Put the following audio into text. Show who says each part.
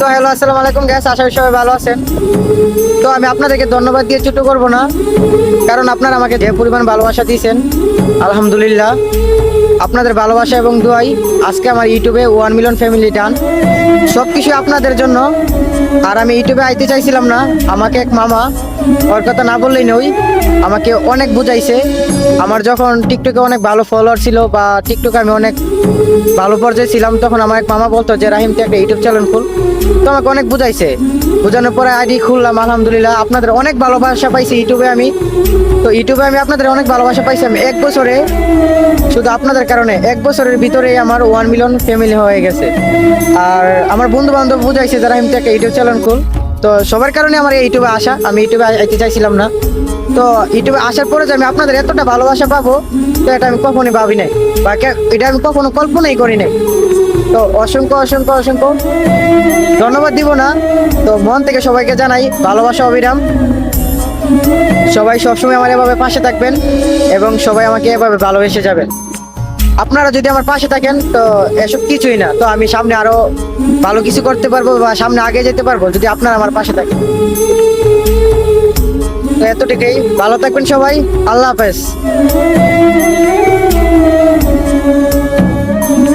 Speaker 1: তো হ্যালো, আসসালামু আলাইকুম গ্যাস আশা সবাই ভালো আছেন। তো আমি আপনাদেরকে ধন্যবাদ দিয়ে ছোটো করব না, কারণ আপনারা আমাকে যে পরিমাণ ভালোবাসা দিয়েছেন, আলহামদুলিল্লাহ। আপনাদের ভালোবাসা এবং দোয়াই আজকে আমার ইউটিউবে ওয়ান মিলিয়ন ফ্যামিলি টান সব কিছু আপনাদের জন্য। আর আমি ইউটিউবে আইতে চাইছিলাম না, আমাকে এক মামা ওর কথা না বললেই নই, আমাকে অনেক বুঝাইছে। আমার যখন টিকটকে অনেক ভালো ফলোয়ার ছিল বা টিকটকে আমি অনেক ভালো পর্যায়ে ছিলাম, তখন আমার এক মামা বলতো যে, রাহিম, তুই একটা ইউটিউব চ্যানেল খুল। তো আমাকে অনেক বুঝাইছে। বোঝানোর পরে আইডি খুললাম, আলহামদুলিল্লাহ, আপনাদের অনেক ভালোবাসা পাইছি ইউটিউবে আমি। তো ইউটিউবে আমি আপনাদের অনেক ভালোবাসা পাইছি। আমি এক বছরে, শুধু আপনাদের কারণে, এক বছরের ভিতরেই আমার ওয়ান মিলিয়ন ফ্যামিলি হয়ে গেছে। আর আমার বন্ধু বান্ধব বুঝাইছে যারা আমি একটা ইউটিউব চ্যানেল খুল। তো সবার কারণে আমার ইউটিউবে আসা। আমি ইউটিউবে আইতে চাইছিলাম না। তো ইউটিউবে আসার পরে যে আমি আপনাদের এতটা ভালোবাসা পাবো, তো এটা আমি কখনোই ভাবি নাই। বা এটা আমি কখনো কল্পনাই করি নাই। তো অসংখ্য অসংখ্য অসংখ্য ধন্যবাদ দিব না। তো মন থেকে সবাইকে জানাই ভালোবাসা, অবিরাম। সবাই সবসময় আমার এভাবে পাশে থাকবেন এবং সবাই আমাকে এভাবে ভালোবেসে যাবেন। আপনারা যদি আমার পাশে থাকেন, তো এসব কিছুই না। তো আমি সামনে আরও ভালো কিছু করতে পারব বা সামনে আগে যেতে পারব যদি আপনারা আমার পাশে থাকেন। এতটুকুই। ভালো থাকবেন সবাই। আল্লাহ হাফেজ।